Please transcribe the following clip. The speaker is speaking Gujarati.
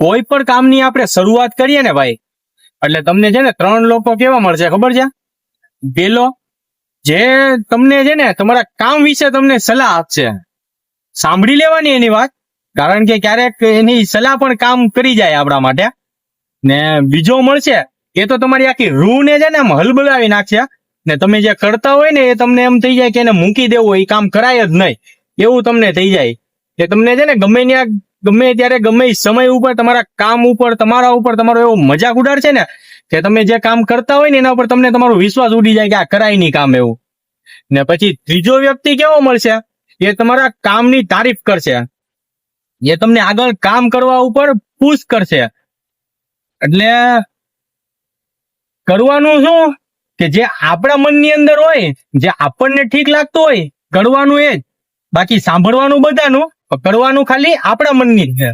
કોઈ પણ કામની આપણે શરૂઆત કરીએ ને ભાઈ, એટલે તમને છે ને ત્રણ લોકો કેવા મળશે, ખબર છે? પેલો જે તમને છે ને તમારા કામ વિશે તમને સલાહ આપશે. સાંભળી લેવાની એની વાત, કારણ કે ક્યારેક એની સલાહ પણ કામ કરી જાય આપણા માટે. ને બીજો મળશે, એ તો તમારી આખી રૂહ ને છે ને હલબલાવી નાખશે. ને તમે જે કરતા હોય ને એ તમને એમ થઈ જાય કે એને મૂકી દેવું એ કામ કરાય જ નહીં. એવું તમને થઈ જાય. કે તમને છે ને ગમે ત્યાં ગમે ત્યારે ગમે સમય ઉપર, તમારા કામ ઉપર, તમારા ઉપર તમારો એવો મજાક ઉડાડ છે ને, કે તમે જે કામ કરતા હોય ને એના ઉપર તમને તમારો વિશ્વાસ ઉડી જાય કે આ કરાય નહીં કામ એવું. ને પછી ત્રીજો વ્યક્તિ કેવો મળશે? એ તમારા કામની તારીફ કરશે. એ તમને આગળ કામ કરવા ઉપર પુશ કરશે. એટલે કરવાનું શું? કે જે આપણા મનની અંદર હોય, જે આપણને ઠીક લાગતું હોય, કરવાનું એ જ. બાકી સાંભળવાનું બધાનું કરવાનું ખાલી આપણા મનની જ છે.